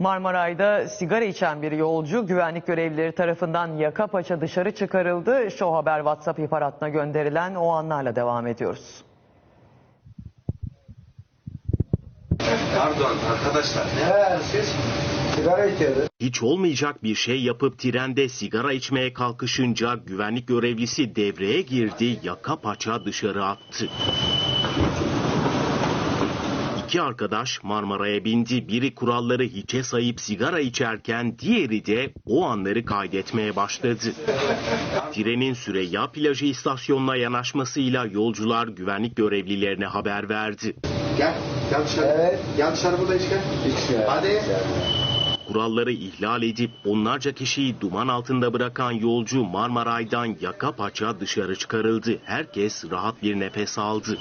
Marmaray'da sigara içen bir yolcu güvenlik görevlileri tarafından yaka paça dışarı çıkarıldı. Şu haber WhatsApp ihbaratına gönderilen o anlarla devam ediyoruz. Pardon arkadaşlar. He siz sigara içiyordunuz. Hiç olmayacak bir şey yapıp trende sigara içmeye kalkışınca güvenlik görevlisi devreye girdi, yaka paça dışarı attı. İki arkadaş Marmara'ya bindi. Biri kuralları hiçe sayıp sigara içerken diğeri de o anları kaydetmeye başladı. Trenin Süreyya plajı istasyonuna yanaşmasıyla yolcular güvenlik görevlilerine haber verdi. Gel. Gel dışarı. Evet. Gel dışarı buradayız gel. İçmiyor. Hadi. Kuralları ihlal edip onlarca kişiyi duman altında bırakan yolcu Marmaray'dan yaka paça dışarı çıkarıldı. Herkes rahat bir nefes aldı.